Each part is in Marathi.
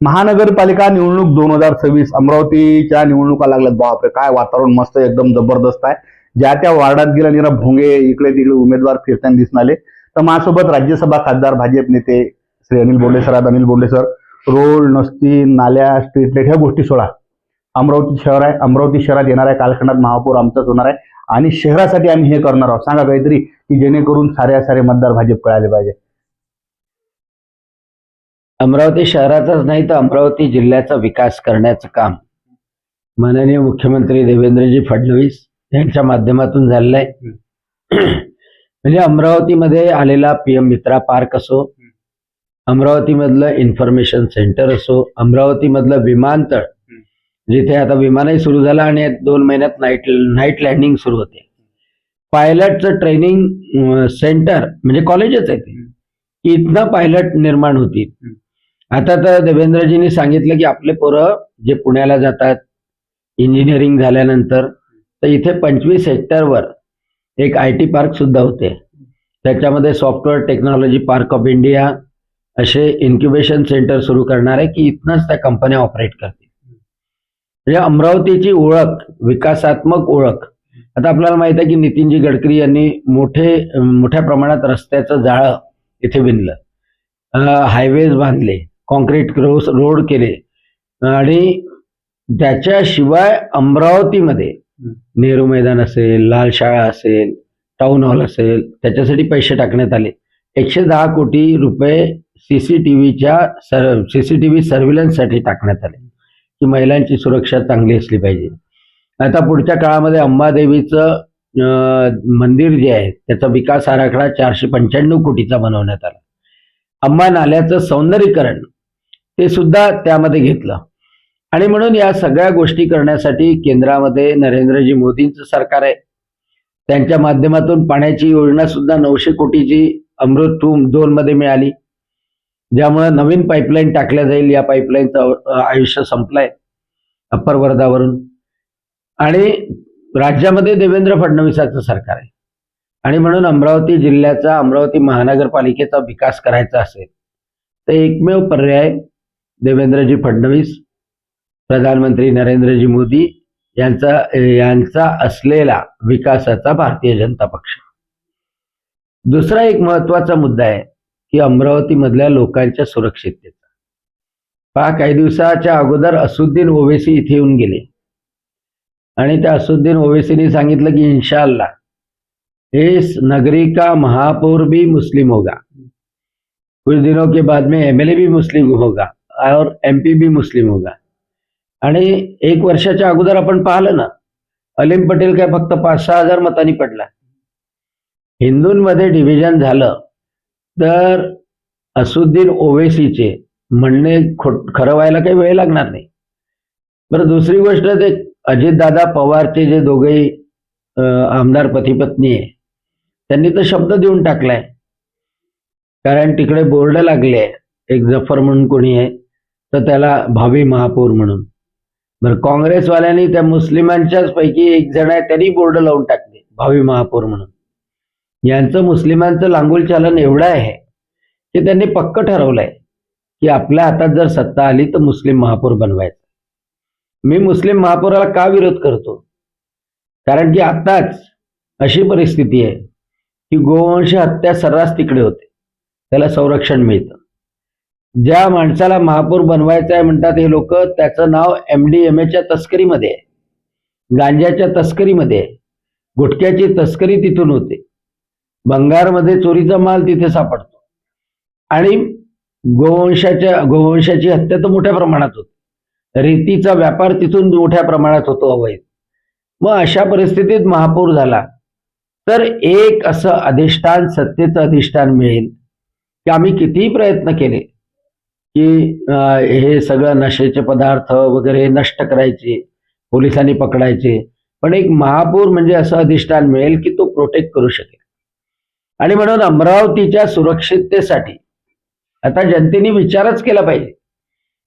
महानगरपालिका निवडणूक दोन हजार सव्वीस अमरावतीच्या निवडणुका लागल्यात. बापरे काय वातावरण मस्त एकदम जबरदस्त आहे. ज्या त्या वार्डात गेला निरा भोंगे इकडे तिकडे उमेदवार फिरताना दिसून आले. तर माझ्यासोबत राज्यसभा खासदार भाजप नेते Shri Anil Bonde sir Anil Bonde sir road नसती नाल्या स्ट्रीट लाइट ह्या गोष्टी सोडा. अमरावती शहर आहे. अमरावती शहरात येणार आहे कालखंडात महापौर आमचाच होणार आहे. आणि शहरासाठी आम्ही हे करणार आहोत. सांगा काहीतरी की जेणेकरून साऱ्या सारे मतदार भाजप कळाले पाहिजे. अमरावती शहराचाच नाही तर अमरावती जिल्ह्याचा विकास करण्याचं काम. माननीय मुख्यमंत्री देवेंद्रजी फडणवीस यांच्या माध्यमातून झालेलं आहे. म्हणजे अमरावतीमध्ये आलेला पीएम मित्रा पार्क असो अमरावतीमधलं इन्फॉर्मेशन सेंटर असो अमरावतीमधलं विमानतळ जिथे आता विमानही सुरू झालं आणि दोन महिन्यात नाईट नाईट लँडिंग सुरू होते. पायलटचं ट्रेनिंग सेंटर म्हणजे कॉलेजच आहे ते. इथनं पायलट निर्माण होतील. आता तर देवेंद्रजींनी सांगितलं की आपले पोरं जे पुण्याला जातात इंजिनिअरिंग झाल्यानंतर तर इथे पंचवीस हेक्टरवर एक आय टी पार्क सुद्धा होते. त्याच्यामध्ये software technology park of India असे इन्क्युबेशन सेंटर सुरू करणार आहे की इथनंच त्या कंपन्या ऑपरेट करतील. म्हणजे अमरावतीची ओळख विकासात्मक ओळख आता आपल्याला माहीत आहे की नितीनजी गडकरी यांनी मोठे मोठ्या प्रमाणात रस्त्याचं जाळं इथे विणलं. हायवेज बांधले. कॉन्क्रीट रोड रोड केले. आणि त्याच्याशिवाय अमरावतीमध्ये नेहरू मैदान असेल लाल शाळा असेल टाउन हॉल असेल त्याच्यासाठी पैसे टाकण्यात आले. एकशे दहा कोटी रुपये सी सी टी व्हीच्या sir C C T V सर्व्हिलन्ससाठी टाकण्यात आले की महिलांची सुरक्षा चांगली असली पाहिजे. आता पुढच्या काळामध्ये अंबादेवीचं मंदिर जे आहे त्याचा विकास आराखडा चारशे पंच्याण्णव कोटीचा बनवण्यात आला. अंबा नाल्याचं सौंदर्यीकरण ते सुद्धा त्यामध्ये घेतलं. आणि म्हणून या सगळ्या गोष्टी करण्यासाठी केंद्रामध्ये नरेंद्रजी मोदींचं सरकार आहे. त्यांच्या माध्यमातून पाण्याची योजना सुद्धा नऊशे कोटीची अमृत टू दोन मध्ये मिळाली. ज्यामुळे नवीन पाईपलाईन टाकल्या जाईल या पाईपलाईनचं आयुष्य संपलंय अप्पर वर्धावरून. आणि राज्यामध्ये देवेंद्र फडणवीसाचं सरकार आहे. आणि म्हणून अमरावती जिल्ह्याचा अमरावती महानगरपालिकेचा विकास करायचा असेल तर एकमेव पर्याय देवेंद्रजी फडणवीस प्रधानमंत्री नरेंद्रजी मोदी यांचा यांचा असलेला विकासाचा भारतीय जनता पक्ष. दुसरा एक महत्त्वाचा मुद्दा आहे की अमरावतीमधल्या लोकांच्या सुरक्षिततेचा. पहा काही दिवसाच्या अगोदर असुद्दीन ओवेसी इथे येऊन गेले. आणि त्या असुद्दीन ओवेसीने सांगितलं की इन्शाल्ला इस नगरी का महापौर भी मुस्लिम होगा. कुछ दिनों के बाद में एमएलए भी मुस्लिम होगा. और एमपी बी मुस्लिम होगा। आणि एक वर्षाच्या अगोदर आपण पाहिलं ना अलीम पटेल काय फक्त पाच सहा हजार मतांनी पडला. हिंदूंमध्ये डिव्हिजन झालं तर असुद्दीन ओवेसीचे म्हणणे खोट खरं व्हायला काही वेळ लागणार नाही. बरं दुसरी गोष्ट ते अजितदादा पवारचे जे दोघेही आमदार पतीपत्नी आहे त्यांनी तर शब्द देऊन टाकलाय. कारण तिकडे बोर्ड लागले एक जफर म्हणून कोणी आहे तर त्याला भावी महापौर म्हणून. बरं काँग्रेसवाल्यांनी त्या मुस्लिमांच्याच पैकी एक जण आहे त्यांनी बोर्ड लावून टाकले भावी महापौर म्हणून. यांचं मुस्लिमांचं लांगुल चालन एवढं आहे की त्यांनी पक्क ठरवलंय की आपल्या हातात जर सत्ता आली तर मुस्लिम महापौर बनवायचं. मी मुस्लिम महापौराला का विरोध करतो? कारण की आताच अशी परिस्थिती आहे की गोवंश हत्या सर्रास तिकडे होते. त्याला संरक्षण मिळतं. ज्या माणसाला महापौर बनवायचं आहे म्हणतात हे लोक त्याचं नाव एम डी एम एच्या तस्करीमध्ये आहे. गांजाच्या तस्करीमध्ये आहे. गुटख्याची तस्करी तिथून होते. बंगारमध्ये चोरीचा माल तिथे सापडतो. आणि गोवंशाच्या गोवंशाची हत्या तर मोठ्या प्रमाणात होते. रेतीचा व्यापार तिथून मोठ्या प्रमाणात होतो अवैध. मग अशा परिस्थितीत महापौर झाला. तर एक असं अधिष्ठान सत्तेचं अधिष्ठान मिळेल की आम्ही कितीही प्रयत्न केले की अं, हे सगळं नशेचे पदार्थ वगैरे नष्ट करायचे पोलिसांनी पकडायचे. पण एक महापौर म्हणजे असं अधिष्ठान मिळेल की तो प्रोटेक्ट करू शकेल. आणि म्हणून अमरावतीच्या सुरक्षिततेसाठी आता जनतेने विचारच केला पाहिजे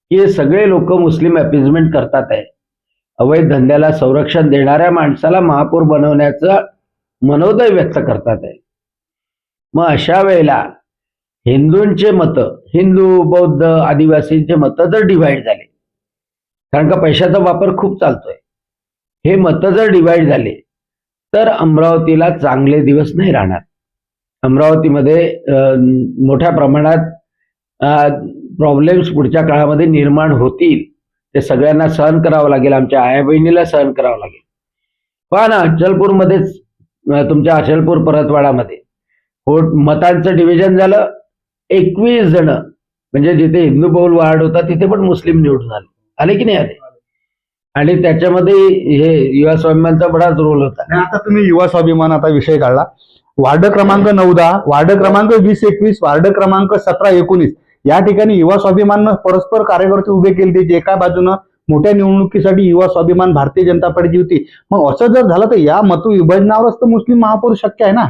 की हे सगळे लोक मुस्लिम अपिजमेंट करतात आहे. अवैध धंद्याला संरक्षण देणाऱ्या माणसाला महापौर बनवण्याचं मनोदय व्यक्त करतात आहे. मग अशा वेळेला हिंदूंचे मतं हिंदू बौद्ध आदिवासींचे मतं जर डिव्हाइड झाले कारण का पैशाचा वापर खूप चालतोय हे मतं जर डिव्हाइड झाले तर अमरावतीला चांगले दिवस नाही राहणार. अमरावतीमध्ये मोठ्या प्रमाणात प्रॉब्लेम्स पुढच्या काळामध्ये निर्माण होतील. ते सगळ्यांना सहन करावं लागेल आमच्या आया बहिणीला सहन करावं लागेल. पहा ना अचलपूरमध्येच तुमच्या अचलपूर परतवाडामध्ये हो मतांचं डिव्हिजन झालं एकवीस जण. म्हणजे जिथे हिंदू बहुल वार्ड होता तिथे पण मुस्लिम निवडून आले. आले की नाही आले? आणि त्याच्यामध्ये हे युवा स्वाभिमानचा बराच रोल होता. आणि आता तुम्ही युवा स्वाभिमान आता विषय काढला. वार्ड क्रमांक दहा वार्ड क्रमांक वीस एकवीस वार्ड क्रमांक सतरा एकोणीस. या ठिकाणी युवा स्वाभिमाननं परस्पर कार्यकर्ते उभे केले ते जे एका बाजूनं मोठ्या निवडणुकीसाठी युवा स्वाभिमान भारतीय जनता पार्टीची होती. मग असं जर झालं तर या मतविभाजनावरच तर मुस्लिम महापौर शक्य आहे ना?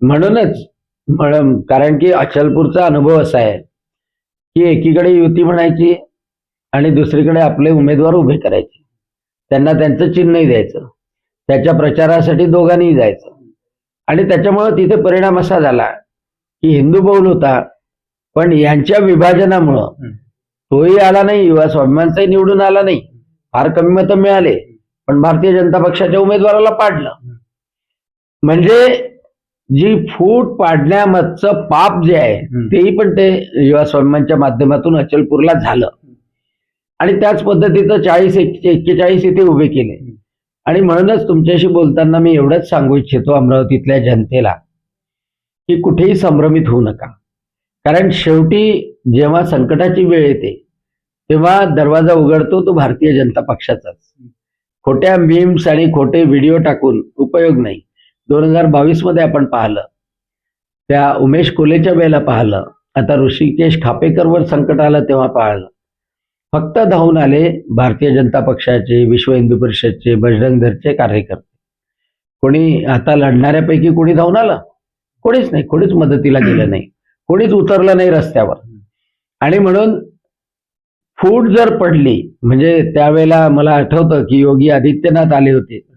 म्हणूनच म्हण- कारण की अचलपूरचा अनुभव असा आहे की एकीकडे युती म्हणायची आणि दुसरीकडे आपले उमेदवार उभे करायचे. त्यांना त्यांचं चिन्हही द्यायचं. त्याच्या प्रचारासाठी दोघांनीही जायचं. आणि त्याच्यामुळं तिथे परिणाम असा झाला की हिंदू बहुल होता पण यांच्या विभाजनामुळं. तोही आला नाही युवा स्वाभिमानचाही निवडून आला नाही. फार कमी मतं मिळाले पण भारतीय जनता पक्षाच्या उमेदवाराला पाडलं. म्हणजे जी फूट पाडण्यामागचं पाप जे आहे. तेही पण ते युवा स्वाभिमानच्या माध्यमातून अचलपूरला झालं. आणि त्याच पद्धतीचं चाळीस एक्केचाळीस इथे उभे केले. आणि म्हणूनच तुमच्याशी बोलताना मी एवढंच सांगू इच्छितो अमरावतीतल्या जनतेला की कुठेही संभ्रमित होऊ नका. कारण शेवटी जेव्हा संकटाची वेळ येते तेव्हा दरवाजा उघडतो तो भारतीय जनता पक्षाचाच. खोट्या मीम्स आणि खोटे व्हिडिओ टाकून उपयोग नाही. दोन हजार बावीसमध्ये आपण पाहिलं. त्या उमेश कोलेच्या वेळेला पाहिलं. आता ऋषिकेश खापेकरवर संकट आलं तेव्हा पाहिलं. फक्त धावून आले भारतीय जनता पक्षाचे विश्व हिंदू परिषदचे बजरंग कार्यकर्ते. कोणी आता लढणाऱ्यापैकी कोणी धावून आलं? कोणीच नाही. कोणीच मदतीला गेलं नाही. कोणीच उतरलं नाही रस्त्यावर. आणि म्हणून फूट जर पडली म्हणजे त्यावेळेला मला आठवतं की योगी आदित्यनाथ आले होते.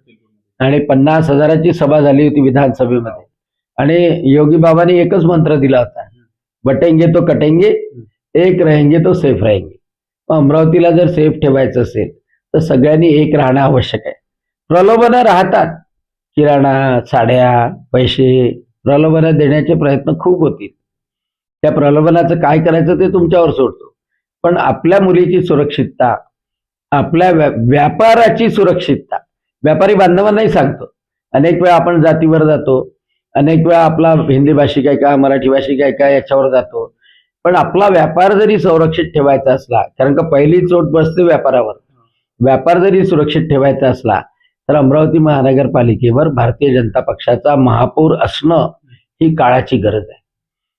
आणि पन्नास हजाराची सभा झाली होती विधानसभेमध्ये. आणि योगी बाबांनी एकच मंत्र दिला होता. बटेंगे तो कटेंगे एक रहेंगे तो सेफ रहेंगे. मग अमरावतीला जर सेफ ठेवायचं असेल तर सगळ्यांनी एक राहणं आवश्यक आहे. प्रलोभनं राहतात. किराणा साड्या पैसे प्रलोभनं देण्याचे प्रयत्न खूप होतील. त्या प्रलोभनाचं काय करायचं ते तुमच्यावर सोडतो. पण आपल्या मुलीची सुरक्षितता आपल्या व्यापाराची सुरक्षितता व्यापारी बांधवांनाही सांगतो. अनेक वेळा आपण जातीवर जातो. अनेक वेळा आपला हिंदी भाषिक आहे का मराठी भाषिक आहे का याच्यावर जातो. पण आपला व्यापार जरी संरक्षित ठेवायचा असला कारण का पहिली चोट बसते व्यापारावर. व्यापार जरी सुरक्षित ठेवायचा असला तर अमरावती महानगरपालिकेवर भारतीय जनता पक्षाचा महापौर असणं ही काळाची गरज आहे.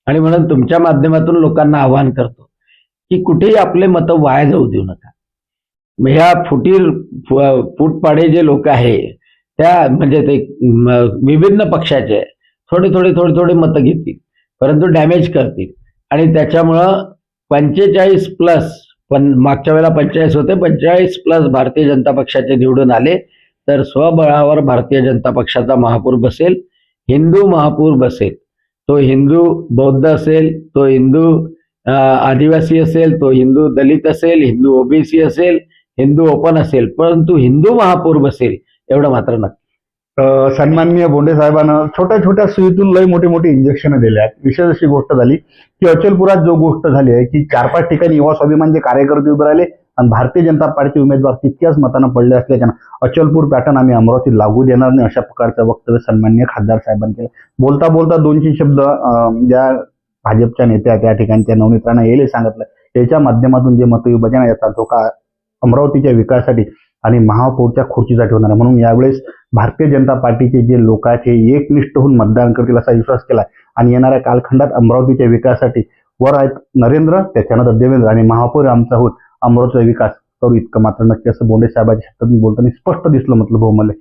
आणि म्हणून तुमच्या माध्यमातून लोकांना आवाहन करतो की कुठेही आपले मतं वाया जाऊ देऊ नका. ह्या फुटीर फुटपाडे जे लोक आहे त्या म्हणजे ते विभिन्न पक्षाचे थोडे थोडे थोडे थोडे मतं घेतील परंतु डॅमेज करतील. आणि त्याच्यामुळं पंचेचाळीस प्लस पण मागच्या वेळेला पंचेचाळीस होते पंचेचाळीस प्लस भारतीय जनता पक्षाचे निवडून आले तर स्वबळावर भारतीय जनता पक्षाचा महापौर बसेल हिंदू महापूर बसेल. तो हिंदू बौद्ध असेल तो हिंदू आदिवासी असेल तो हिंदू दलित असेल हिंदू ओबीसी असेल हिंदू ओपन असेल परंतु हिंदू महापौर बसेल एवढं मात्र नक्की. अं, सन्माननीय बोंडे साहेबांना छोट्या छोट्या सुईतून लय मोठे मोठे इंजेक्शन दिले आहेत विशेष अशी गोष्ट झाली की अचलपुरात जो गोष्ट झाली आहे की चार पाच ठिकाणी युवा स्वाभिमानचे कार्यकर्ते उभे राहिले आणि भारतीय जनता पार्टीचे उमेदवार तितक्याच मतानं पडले असल्याच्यानं अचलपूर पॅटर्न आम्ही अमरावतीत लागू देणार नाही अशा प्रकारचं वक्तव्य सन्मान्य खासदार साहेबांनी केलं. बोलता बोलता दोनशे शब्द ज्या भाजपच्या नेत्या त्या ठिकाणच्या नवनीत राणा येले सांगितलं. याच्या माध्यमातून जे मतविभाजन आहे याचा धोका अमरावतीच्या विकासासाठी आणि महापौरच्या खुर्चीसाठी होणार आहे. म्हणून यावेळेस भारतीय जनता पार्टीचे जे लोक आहेत हे एकनिष्ठ होऊन मतदान करतील असा विश्वास केला आणि येणाऱ्या कालखंडात अमरावतीच्या विकासासाठी वर आहेत नरेंद्र त्याच्यानंतर देवेंद्र आणि महापौर आमचा होत. अमरावतीचा विकास करू इतकं मात्र नक्की असं बोंडे साहेबांच्या शब्दातून बोलताना स्पष्ट दिसलं म्हटलं भाऊ मला